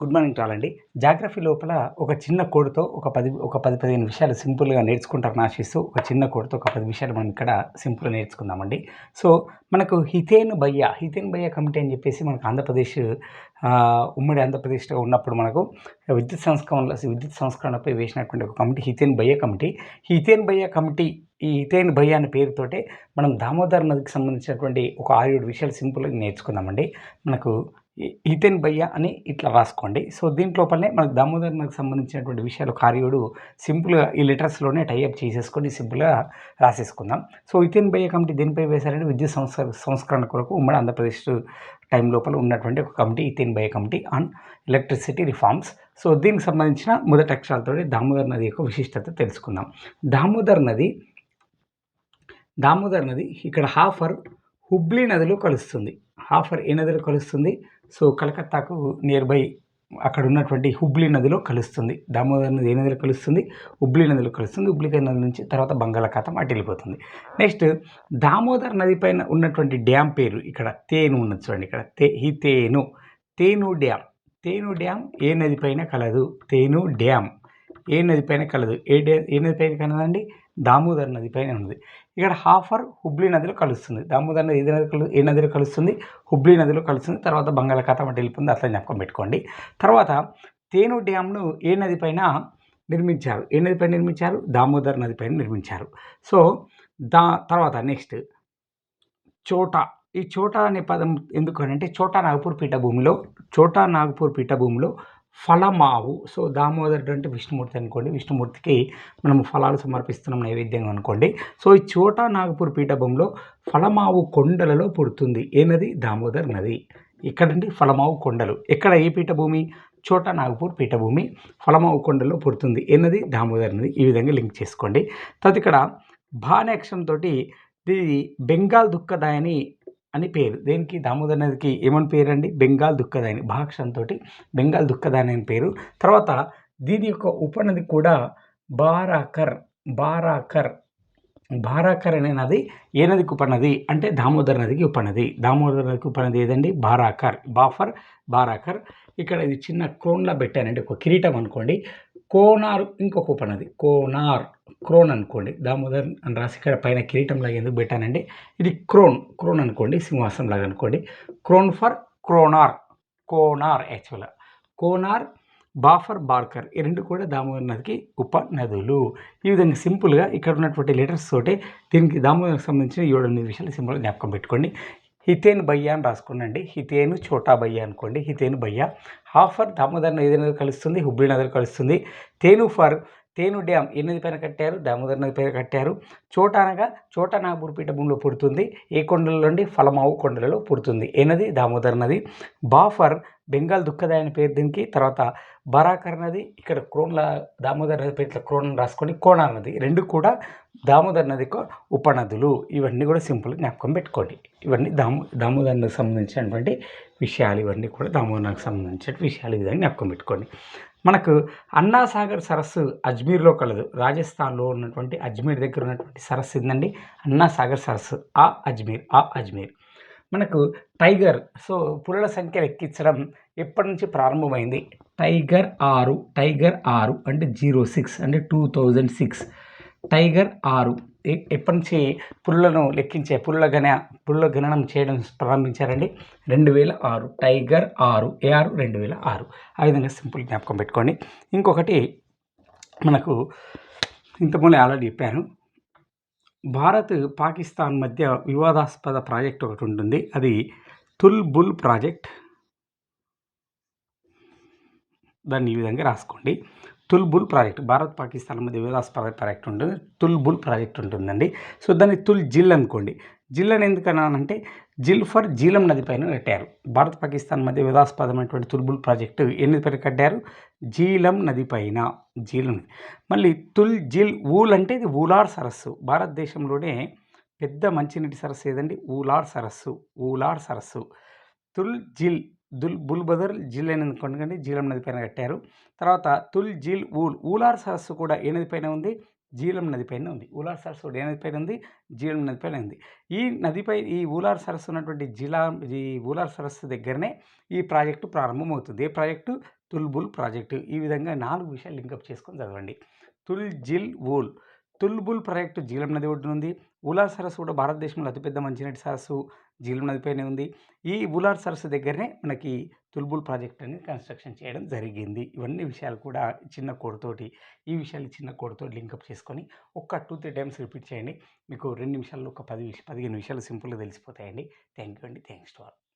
Good morning to అండి. Geography లోపల ఒక చిన్న కోడ్తో ఒక పది ఒక పది పదిహేను విషయాలు సింపుల్గా నేర్చుకుంటారని ఆశిస్తూ ఒక చిన్న కోడ్తో ఒక పది విషయాలు మనం ఇక్కడ సింపుల్గా నేర్చుకుందామండి. సో మనకు హితేన్ భయ్య హితేన్ భయ్య కమిటీ అని చెప్పేసి మనకు ఆంధ్రప్రదేశ్ ఉమ్మడి ఆంధ్రప్రదేశ్లో ఉన్నప్పుడు మనకు విద్యుత్ సంస్కరణ విద్యుత్ సంస్కరణపై వేసినటువంటి ఒక committee Hiten Bhaya committee. Hiten Bhaya committee ఈ హితేన్ భయ్య అనే పేరుతోటే మనం దామోదర్ నదికి సంబంధించినటువంటి ఒక ఆరు ఏడు విషయాలు సింపుల్గా నేర్చుకుందామండి. మనకు హితేన్ భయ్య అని ఇట్లా రాసుకోండి. సో దీంట్లోపలనే మనకు దామోదర్ నాకు సంబంధించినటువంటి విషయాలు కార్యుడు సింపుల్గా ఈ లెటర్స్లోనే టైఅప్ చేసేసుకొని సింపుల్గా రాసేసుకుందాం. సో హితేన్ భయ్య కమిటీ దీనిపై వేశారంటే విద్యుత్ సంస్క సంస్కరణ కొరకు ఉమ్మడి ఆంధ్రప్రదేశ్ టైం లోపల ఉన్నటువంటి ఒక committee Hiten Bhaya committee on electricity reforms. So దీనికి సంబంధించిన మొదటి అక్షరాలతో దామోదర్ నది యొక్క విశిష్టత తెలుసుకుందాం. దామోదర్ నది దామోదర్ నది ఇక్కడ హాఫర్ హుబ్లీ నదిలో కలుస్తుంది. హాఫర్ ఏ నదిలో కలుస్తుంది? సో కలకత్తాకు నియర్ బై అక్కడ ఉన్నటువంటి హుబ్లీ నదిలో కలుస్తుంది. దామోదర్ నది ఏ నదిలో కలుస్తుంది? హుబ్లీ నదిలో కలుస్తుంది. హుబ్లీ నది నుంచి తర్వాత బంగాళాఖాతం అటు వెళ్ళిపోతుంది. నెక్స్ట్ దామోదర్ నది పైన ఉన్నటువంటి డ్యామ్ పేరు ఇక్కడ తేను ఉన్నది చూడండి ఇక్కడ. తే హి తేను తేను డ్యామ్. తేను డ్యామ్ ఏ నది పైన కలదు? తేను డ్యామ్. ఏ నది పైన కలదు? ఏ డ్యా ఏ నది పైన కలదండి? దామోదర్ నది పైన ఉన్నది. ఇక్కడ హాఫర్ హుబ్లీ నదిలో కలుస్తుంది. దామోదర్ నది ఏ నది ఏ నదిలో కలుస్తుంది? హుబ్లీ నదిలో కలుస్తుంది. తర్వాత బంగాళాఖాతం అంటే వెళ్ళిపోతుంది. అట్లా జ్ఞాపకం పెట్టుకోండి. తర్వాత తేను డ్యామ్ను ఏ నది పైన నిర్మించారు? ఏ నది పైన నిర్మించారు? దామోదర్ నది పైన నిర్మించారు. సో దా తర్వాత నెక్స్ట్ చోటా. ఈ చోటా అనే పదం ఎందుకు అని అంటే చోటా నాగపూర్ పీఠభూమిలో చోటా నాగపూర్ పీఠభూమిలో ఫలమావు. సో దామోదర్ అంటే విష్ణుమూర్తి అనుకోండి. విష్ణుమూర్తికి మనం ఫలాలు సమర్పిస్తున్నాం నైవేద్యంగా అనుకోండి. సో ఈ చోటా నాగపూర్ పీఠభూమిలో ఫలమావు కొండలలో పుడుతుంది. ఏ నది? దామోదర్ నది. ఇక్కడండి ఫలమావు కొండలు. ఎక్కడ ఏ పీఠభూమి? చోటా నాగపూర్ పీఠభూమి ఫలమావు కొండలో పుడుతుంది. ఏ నది? దామోదర్ నది. ఈ విధంగా లింక్ చేసుకోండి. తర్వాత ఇక్కడ భానే అక్షరంతో ఇది బెంగాల్ దుఃఖదాయని అని పేరు. దేనికి? దామోదర్ నదికి. ఏమని పేరు అండి బెంగాల్ దుఃఖదాని భాషంతో బెంగాల్ దుఃఖదాని అని పేరు. తర్వాత దీని యొక్క ఉపనది కూడా బారాకర్ బారాకర్ బారాకర్ అనే నది ఏ నదికి ఉపనది? అంటే దామోదర్ నదికి ఉపనది. దామోదర్ నదికి ఉపనది ఏదండి? బారాకర్. బాఫర్ బారాకర్. ఇక్కడ ఇది చిన్న క్రోన్లా పెట్టానండి ఒక కిరీటం అనుకోండి. కోనార్ ఇంకొక ఉపనది. కోనార్. క్రోన్ అనుకోండి. దామోదర్ అని రాసి ఇక్కడ పైన కిరీటం లాగా ఎందుకు పెట్టానండి ఇది క్రోన్ క్రోన్ అనుకోండి సింహాసనం లాగా అనుకోండి. క్రోన్ ఫర్ క్రోనార్ కోనార్ యాక్చువల్గా కోనార్ బాఫర్ బార్కర్ ఈ రెండు కూడా దామోదర్ నదికి ఉపనదులు. ఈ విధంగా సింపుల్గా ఇక్కడ ఉన్నటువంటి లెటర్స్ తోటి దీనికి దామోదర్కి సంబంధించిన ఏడు ఎనిమిది విషయాలు సింపుల్ జ్ఞాపకం పెట్టుకోండి. హితేన్ భయ్యా అని రాసుకోండి హితేను చోటా భయ్య అనుకోండి. హితేను భయ్య. హాఫర్ దామోదర్ నది నది కలుస్తుంది? హుబ్లీ నది కలుస్తుంది. తేను ఫర్ తేను డ్యామ్ ఏ నది పైన కట్టారు దామోదర్ నది పైన కట్టారు. చోట అనగా చోట నాగపూర్ పీఠభూమిలో పుడుతుంది. ఏ కొండలలో నుండి? ఫలమావు కొండలలో పుడుతుంది. ఏ నది? దామోదర్ నది. బాఫర్ బెంగాల్ దుఃఖదాయ అనే పేరు దీనికి. తర్వాత బరాకర్ నది. ఇక్కడ క్రోన్ల దామోదర్ నది పేరు క్రోన్ రాసుకొని కోణార్ నది. రెండు కూడా దామోదర్ నదికి ఉపనదులు. ఇవన్నీ కూడా సింపుల్ జ్ఞాపకం పెట్టుకోండి. ఇవన్నీ దామో దామోదర్ నదికి సంబంధించినటువంటి విషయాలు. ఇవన్నీ కూడా దామోదర్ నదికి సంబంధించిన విషయాలు. ఈ విధంగా జ్ఞాపకం పెట్టుకోండి. మనకు అన్నాసాగర్ సరస్సు అజ్మీర్లో కలదు. రాజస్థాన్లో ఉన్నటువంటి అజ్మీర్ దగ్గర ఉన్నటువంటి సరస్సు ఏంటండి అన్నాసాగర్ సరస్సు. ఆ అజ్మీర్ ఆ అజ్మీర్. మనకు టైగర్ సో పులుల సంఖ్య లెక్కించడం ఎప్పటి నుంచి ప్రారంభమైంది? టైగర్ ఆరు టైగర్ ఆరు అంటే జీరో సిక్స్ అంటే టూ థౌజండ్ సిక్స్. టైగర్ ఆరు. ఎప్పటి నుంచి పుల్లను లెక్కించే పుల్ల గణ పుల్ల గణనం చేయడం ప్రారంభించారండి? రెండు వేల ఆరు. టైగర్ ఆరు. ఏ ఆరు? రెండు వేల ఆరు. ఆ విధంగా సింపుల్ జ్ఞాపకం పెట్టుకోండి. ఇంకొకటి మనకు ఇంతకుముందు ఆల్రెడీ చెప్పాను. భారత్ పాకిస్తాన్ మధ్య వివాదాస్పద ప్రాజెక్ట్ ఒకటి ఉంటుంది. అది తుల్ బుల్ ప్రాజెక్ట్. దాన్ని ఈ విధంగా రాసుకోండి. తుల్బుల్ ప్రాజెక్ట్ భారత్ పాకిస్తాన్ మధ్య వివాదాస్పద ప్రాజెక్ట్ ఉంటుంది తుల్బుల్ ప్రాజెక్ట్ ఉంటుందండి. సో దాన్ని తుల్ జిల్ అనుకోండి. జిల్ అని ఎందుకన్నానంటే జిల్ ఫర్ జీలం నది పైన కట్టారు. భారత్ పాకిస్తాన్ మధ్య వివాదాస్పదమైనటువంటి తుల్బుల్ ప్రాజెక్టు ఎన్ని పైన కట్టారు? జీలం నది పైన. జీలం నది. మళ్ళీ తుల్ జిల్ ఊల్ అంటే ఇది ఊలార్ సరస్సు. భారతదేశంలోనే పెద్ద మంచినీటి సరస్సు ఏదండి? ఊలార్ సరస్సు. ఊలార్ సరస్సు. తుల్ జిల్ దుల్ బుల్ బదర్ జిల్ అనేది అనుకోండి జీలం నది పైన కట్టారు. తర్వాత తుల్ జిల్ ఊల్. ఊలార్ సరస్సు కూడా ఏ నది పైన ఉంది? జీలం నది పైన ఉంది. ఊలార్ సరస్సు కూడా ఏ నది పైన ఉంది? జీలం నది పైన ఉంది. ఈ నదిపై ఈ ఊలార్ సరస్సు ఉన్నటువంటి జిలా ఈ ఊలార్ సరస్సు దగ్గరనే ఈ ప్రాజెక్టు ప్రారంభమవుతుంది. ఏ ప్రాజెక్టు? తుల్బుల్ ప్రాజెక్టు. ఈ విధంగా నాలుగు విషయాలు లింకప్ చేసుకొని చదవండి. తుల్ జిల్ ఊల్. తుల్బుల్ ప్రాజెక్టు జీలం నది ఒడ్డున ఉంది. ఉలార్ సరస్సు కూడా భారతదేశంలో అతిపెద్ద మంచినీటి సరస్సు జీలం నదిపైనే ఉంది. ఈ ఉలార్ సరస్సు దగ్గరనే మనకి తుల్బుల్ ప్రాజెక్ట్ అనేది కన్స్ట్రక్షన్ చేయడం జరిగింది. ఇవన్నీ విషయాలు కూడా చిన్న కోడ్తోటి ఈ విషయాలు చిన్న కోడ్తో లింకప్ చేసుకొని ఒక్క టూ త్రీ టైమ్స్ రిపీట్ చేయండి. మీకు రెండు నిమిషాల్లో ఒక పది పదిహేను విషయాలు సింపుల్గా తెలిసిపోతాయండి. థ్యాంక్ యూ అండి. Thanks to all.